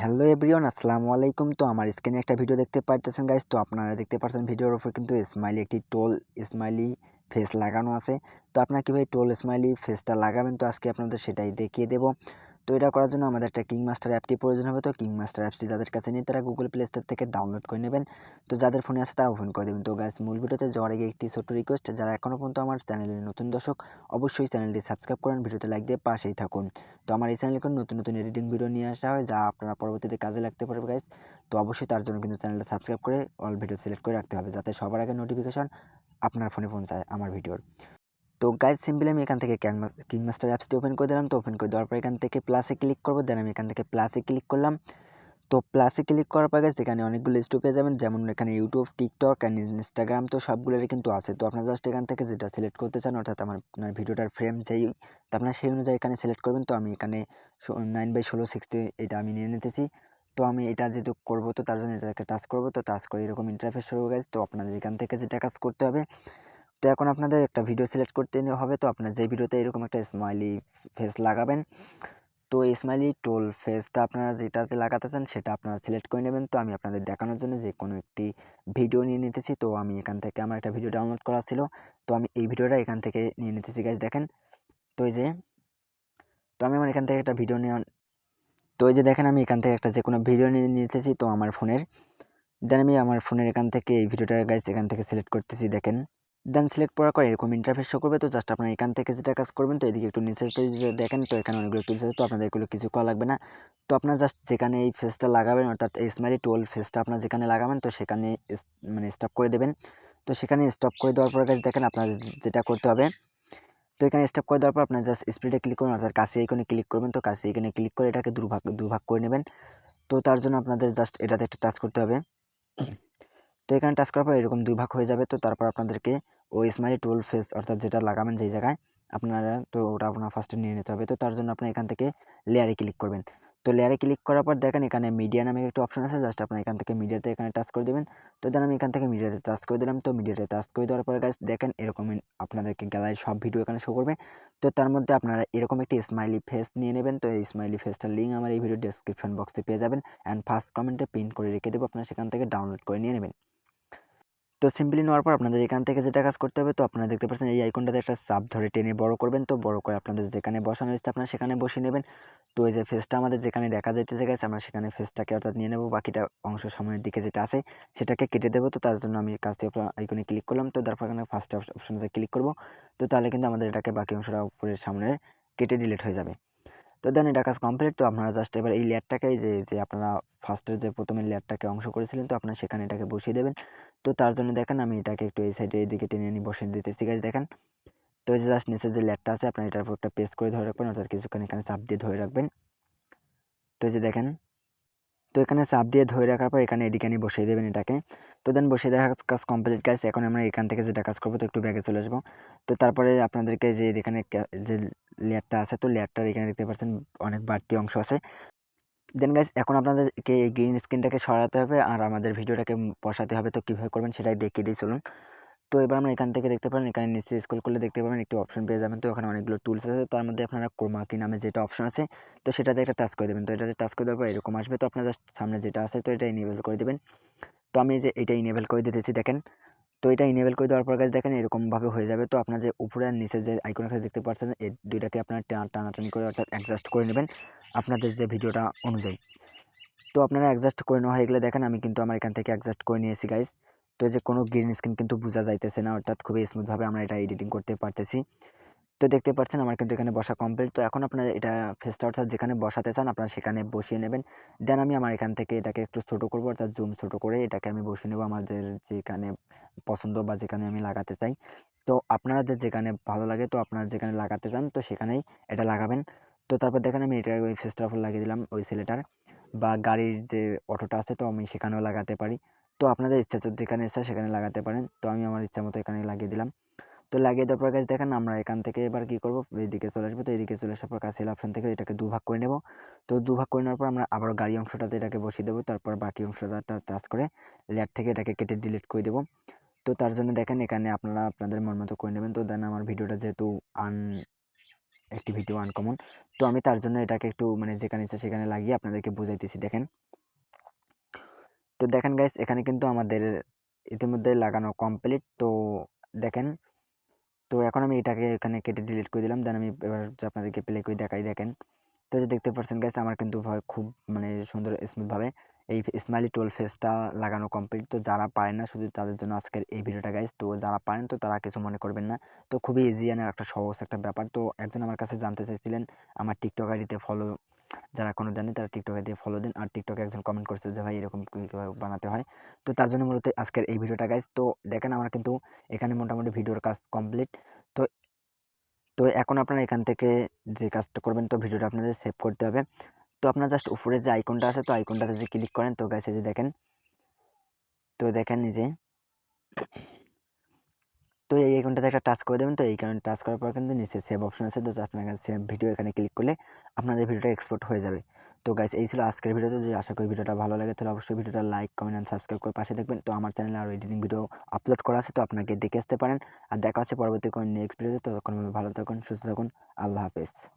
Hello everyone, আসসালামু আলাইকুম। তো আমার স্ক্রিনে একটা ভিডিও দেখতে পাইতেছেন গাইজ তো আপনারা দেখতে পাচ্ছেন ভিডিওর ওপর কিন্তু স্মাইলি একটি টোল স্মাইলি ফেস লাগানো আছে। তো আপনারা কীভাবে টোল স্মাইলি ফেসটা লাগাবেন? তো আজকে আপনাদের সেটাই দেখিয়ে দেবো। তো এটা করার জন্য আমাদের একটা কিং মাস্টার অ্যাপটি প্রয়োজন হবে। তো কিং মাস্টার অ্যাপসটি যাদের কাছে নেই, তারা গুগল প্লে স্টোর থেকে ডাউনলোড করে নেবেন। তো যাদের ফোনে আছে, তারা ওপেন করে দেবেন। তো গাইস মূল ভিডিওতে যাওয়ার আগে একটি ছোট্ট রিকোয়েস্ট যারা এখনও পর্যন্ত আমার চ্যানেলের নতুন দর্শক, অবশ্যই চ্যানেলটি সাবস্ক্রাইব করেন, ভিডিওতে লাইক দিয়ে পাশেই থাকুন। তো আমার এই চ্যানেলে কোনো নতুন নতুন এডিটিং ভিডিও নিয়ে আসা হয়, যা আপনারা পরবর্তীতে কাজে লাগতে পারবে গাইস তো অবশ্যই তার জন্য কিন্তু চ্যানেলটা সাবস্ক্রাইব করে অল ভিডিও সিলেক্ট করে রাখতে হবে, যাতে সবার আগে নোটিফিকেশন আপনার ফোনে পৌঁছায় আমার ভিডিওর তো গাইজ সিম্পলি আমি এখান থেকে কিং মাস্টার অ্যাপসটি ওপেন করে দিলাম। তো ওপেন করে দেওয়ার পর এখান থেকে প্লাসে ক্লিক করব। দেন আমি এখান থেকে প্লাসে ক্লিক করলাম। তো প্লাসে ক্লিক করার পর গেছে এখানে অনেকগুলো স্টু পেয়ে যাবেন। যেমন এখানে ইউটিউব টিকটক অ্যান্ড ইনস্টাগ্রাম তো সবগুলোরই কিন্তু আছে। তো আপনার জাস্ট এখান থেকে যেটা সিলেক্ট করতে চান, অর্থাৎ আমার, আপনার ভিডিওটার ফ্রেম যেই, তো আপনার সেই অনুযায়ী এখানে সিলেক্ট করবেন। তো আমি এখানে নাইন বাই ষোলো সিক্সটি এটা আমি নিয়ে নিতেছি। তো আমি এটা যেহেতু করব, তো তার জন্য এটাকে টাচ করব। তো টাচ করে এরকম ইন্টারফেস শুরু হয়ে গেছে তো আপনাদের এখান থেকে যেটা কাজ করতে হবে তো এখন আপনাদের একটা ভিডিও সিলেক্ট করতে হবে। তো আপনার যে ভিডিওতে এরকম একটা স্মাইলি ফেস লাগাবেন, তো স্মাইলি টোল ফেসটা আপনারা যেটাতে লাগাতে চান সেটা আপনারা সিলেক্ট করে নেবেন। তো আমি আপনাদের দেখানোর জন্য যে কোনো একটি ভিডিও নিয়ে নিতেছি। তো আমি এখান থেকে আমার একটা ভিডিও ডাউনলোড করা ছিল। তো আমি এই ভিডিওটা এখান থেকে নিয়ে নিতেছি গাছ দেখেন। তো এই যে, তো আমি আমার এখান থেকে একটা ভিডিও নিয়ে তো এই যে দেখেন আমি এখান থেকে একটা যে কোনো ভিডিও নিয়ে নিতেছি, তো আমার ফোনের। দেন আমি আমার ফোনের এখান থেকে এই ভিডিওটা গাইজ এখান থেকে সিলেক্ট করতেছি, দেখেন। দেন সিলেক্ট করার পর এরকম ইন্টারফেস শো করবে। তো জাস্ট আপনার এখান থেকে যেটা কাজ করবেন, তো এদিকে একটু নিচে দেখেন, তো এখানে অনেকগুলো টুলস আছে, তো আপনাদের এগুলো কিছু করা লাগবে না। তো আপনার জাস্ট যেখানে এই ফেসটা লাগাবেন, অর্থাৎ স্মাইলি টোল ফেসটা আপনার যেখানে লাগাবেন, তো সেখানে মানে স্টপ করে দেবেন। তো সেখানে স্টপ করে দেওয়ার পর কাছে দেখেন আপনার যেটা করতে হবে। তো এখানে স্টপ করে দেওয়ার পর আপনার জাস্ট স্পিডে ক্লিক করবেন অর্থাৎ কাছে এখানে ক্লিক করবেন। তো কাছে এখানে ক্লিক করে এটাকে দুভাগ দুভাগ করে নেবেন। তো তার জন্য আপনাদের জাস্ট এটাতে একটা টাচ করতে হবে। তো এখানে টাচ করার পর এরকম দুই ভাগ হয়ে যাবে। তো তারপর আপনাদেরকে ওই স্মাইলি টুল ফেস অর্থাৎ যেটা লাগাবেন যেই জায়গায়, আপনারা তো ওটা আপনার ফার্স্টে নিয়ে নিতে হবে। তো তার জন্য আপনি এখান থেকে লেয়ারে ক্লিক করবেন। তো লেয়ারে ক্লিক করার পর দেখেন এখানে মিডিয়া নামে একটা অপশন আছে জাস্ট আপনার এখান থেকে মিডিয়াতে এখানে টাচ করে দেবেন। তো দেন আমি এখান থেকে মিডিয়াতে টাচ করে দিলাম, তো মিডিয়াতে টাচ করে দেওয়ার পরে গাছ দেখেন এরকম আপনাদেরকে গ্যালারি সব ভিডিও এখানে শো করবে। তো তার মধ্যে আপনারা এরকম একটি স্মাইলি ফেস নিয়ে নেবেন। তো এই স্মাইলি ফেসটার লিঙ্ক আমার এই ভিডিও ডেসক্রিপশন বক্সে পেয়ে যাবেন। অ্যান্ড ফার্স্ট কমেন্টে পিন করে রেখে দেবো, আপনারা সেখান থেকে ডাউনলোড করে নিয়ে নেবেন। তো সিম্পলি নেওয়ার পর আপনাদের এখান থেকে যেটা কাজ করতে হবে, তো আপনারা দেখতে পাচ্ছেন এই আইকনটাতে একটা চাপ ধরে টেনে বড় করবেন। তো বড় করে আপনাদের যেখানে বসানো হয়েছে আপনারা সেখানে বসিয়ে নেবেন। তো এই যে ফেসটা আমাদের যেখানে দেখা যাইতেছে গেছে আমরা সেখানে ফেসটাকে অর্থাৎ নিয়ে নেব। বাকিটা অংশ সামনের দিকে যেটা আছে সেটাকে কেটে দেবো। তো তার জন্য আমি কাজটি আইকনে ক্লিক করলাম। তো তারপর এখানে ফার্স্ট অপশনতে ক্লিক করব। তো তাহলে কিন্তু আমাদের এটাকে বাকি অংশটা উপরের সামনে কেটে ডিলিট হয়ে যাবে। তো দেন এটা কাজ কমপ্লিট তো আপনারা জাস্ট এবার এই লেয়ারটাকে যে যে আপনারা ফার্স্টের যে প্রথমে লেয়ারটাকে অংশ করেছিলেন, তো আপনারা সেখানে এটাকে বসিয়ে দেবেন। তো তার জন্য দেখেন, আমি এটাকে একটু এই সাইডে এইদিকে টেনে নিয়ে বসিয়ে দিতেছি। গাছ দেখেন, তো এই যে জাস্ট নিচে যে লেয়ারটা আছে, আপনারা এটার উপর একটা পেস্ট করে ধরে রাখবেন, অর্থাৎ কিছুক্ষণ এখানে চাপ দিয়ে ধরে রাখবেন। তো এই যে দেখেন তো এখানে চাপ দিয়ে ধরে রাখার পর এখানে এদিকে নিয়ে বসিয়ে দেবেন এটাকে। তো দেন বসিয়ে দেওয়ার কাজ কমপ্লিট কাজ এখন আমরা এখান থেকে যেটা কাজ করব, তো একটু ব্যাগে চলে আসব। তো তারপরে আপনাদেরকে যে এখানে যে লেয়ারটা আছে, তো লেয়ারটার এখানে দেখতে পাচ্ছেন অনেক বাড়তি অংশ আছে। দেন গাইজ এখন আপনাদেরকে এই গ্রিন স্ক্রিনটাকে সরাতে হবে আর আমাদের ভিডিওটাকে বসাতে হবে, তো কীভাবে করবেন সেটাই দেখিয়ে দিই, চলুন। তো এবার আমরা এখান থেকে দেখতে পারেন এখানে নিচে স্কুল করলে দেখতে পাবেন একটি অপশন পেয়ে যাবেন। তো ওখানে অনেকগুলো টুলস আছে। তার মধ্যে আপনারা ক্রোমাকি নামে যেটা অপশন আছে, তো সেটাতে একটা টাচ করে দেবেন। তো এটাতে টাচ করে দেওয়ার পর এরকম আসবে। তো আপনার জাস্ট সামনে যেটা আছে, তো এটা ইনেবল করে দেবেন। তো আমি যে এটা ইনেবল করে দিতেছি, দেখেন। তো এটা ইনেবল করে দেওয়ার পর কাছে দেখেন এরকমভাবে হয়ে যাবে। তো আপনার যে উপরে আর নিচে যে আইকনটা দেখতে পাচ্ছেন এই দুইটাকে আপনার টানাটানি করে অর্থাৎ অ্যাডজাস্ট করে নেবেন আপনাদের যে ভিডিওটা অনুযায়ী। তো আপনারা অ্যাডজাস্ট করে নেওয়া হয়ে গেলে দেখেন, আমি কিন্তু আমার এখান থেকে অ্যাডজাস্ট করে নিয়েছি গাইজ তো যে কোনো গ্রিন স্ক্রিন কিন্তু বোঝা যাইতেছে না, অর্থাৎ খুবই স্মুথভাবে আমরা এটা এডিটিং করতে পারতেছি। তো দেখতে পাচ্ছেন আমার কিন্তু এখানে বসা কমপ্লিট তো এখন আপনার এটা ফেসটা অর্থাৎ যেখানে বসাতে চান আপনারা সেখানে বসিয়ে নেবেন। দেন আমি আমার এখান থেকে এটাকে একটু ছোটো করব, অর্থাৎ জুম ছোটো করে এটাকে আমি বসিয়ে নেব আমাদের যেখানে পছন্দ বা যেখানে আমি লাগাতে চাই। তো আপনাদের যেখানে ভালো লাগে, তো আপনারা যেখানে লাগাতে চান, তো সেখানেই এটা লাগাবেন। তো তারপর দেখেন আমি এটা ওই ফেসটার উপর লাগিয়ে দিলাম, ওই ছেলেটার বা গাড়ির যে অটোটা আছে, তো আমি সেখানেও লাগাতে পারি। তো আপনাদের ইচ্ছা যেখানে ইচ্ছা সেখানে লাগাতে পারেন। তো আমি আমার ইচ্ছা মতো এখানে লাগিয়ে দিলাম। তো লাগিয়ে দেওয়ার পর কাছে দেখেন আমরা এখান থেকে এবার কী করব? এইদিকে চলে আসব। তো এইদিকে চলে আসার পর কাছে অপশন থেকে এটাকে দুভাগ করে নেব। তো দুভাগ করে নেওয়ার পর আমরা আবার গাড়ি অংশটাতে এটাকে বসিয়ে দেবো। তারপর বাকি অংশটা টাচ করে লেয়ার থেকে এটাকে কেটে ডিলিট করে দেবো। তো তার জন্য দেখেন এখানে আপনারা আপনাদের মন মতো করে নেবেন। তো দেন আমার ভিডিওটা যেহেতু আন একটি ভিডিও আনকমন তো আমি তার জন্য এটাকে একটু মানে যেখানে ইচ্ছা সেখানে লাগিয়ে আপনাদেরকে বুঝাইতেছি। দেখেন তো দেখেন গাইস এখানে কিন্তু আমাদের ইতিমধ্যে লাগানো কমপ্লিট তো দেখেন, তো এখন আমি এটাকে এখানে কেটে ডিলিট করে দিলাম দেন আমি এবার আপনাদেরকে প্লে করে দেখাই, দেখেন। তো যে দেখতে পাচ্ছেন গাইস আমার কিন্তু খুব মানে সুন্দর স্মুথভাবে এই স্মাইলি টোল ফেসটা লাগানো কমপ্লিট তো যারা পারেন না শুধু তাদের জন্য আজকের এই ভিডিওটা গাইস তো যারা পারেন তো তারা কিছু মনে করবেন না, তো খুবই ইজি আর একটা সহজ একটা ব্যাপার। তো একজন আমার কাছে জানতে চাইছিলেন, আমার টিকটক আইডিতে ফলো যারা কোনো জানে তারা টিকটকে দিয়ে ফলো দিন। আর টিকটকে একজন কমেন্ট করছে যে, ভাই, এরকম কীভাবে বানাতে হয়? তো তার জন্য মূলত আজকের এই ভিডিওটা গাইস তো দেখেন, আমার কিন্তু এখানে মোটামুটি ভিডিওর কাজ কমপ্লিট তো তো এখন আপনারা এখান থেকে যে কাজটা করবেন, তো ভিডিওটা আপনাদের সেভ করতে হবে। তো আপনার জাস্ট উপরে যে আইকনটা আছে, তো আইকনটাতে যে ক্লিক করেন, তো এই যে দেখেন। তো দেখেন নিজে তো এই আইকনটাতে একটা টাচ করে দেবেন। তো এই কারণে টাচ করার পর কিন্তু নিচে সেভ অপশন আছে। তো আপনার সেভ ভিডিও এখানে ক্লিক করলে আপনাদের ভিডিওটা এক্সপোর্ট হয়ে যাবে। তো গাইস এই ছিল আজকের ভিডিওতে যদি আশা করি ভিডিওটা ভালো লাগে, তাহলে অবশ্যই ভিডিওটা লাইক কমেন্ট অ্যান্ড সাবস্ক্রাইব করে পাশে দেখবেন। তো আমার চ্যানেলে আরও এডিটিং ভিডিও আপলোড করা আছে। তো আপনাকে দেখে আসতে পারেন। আর দেখা হচ্ছে পরবর্তী কোনো নেক্সট ভিডিওতে ততক্ষণ ভালো থাকুন, সুস্থ থাকুন। আল্লাহ হাফেজ।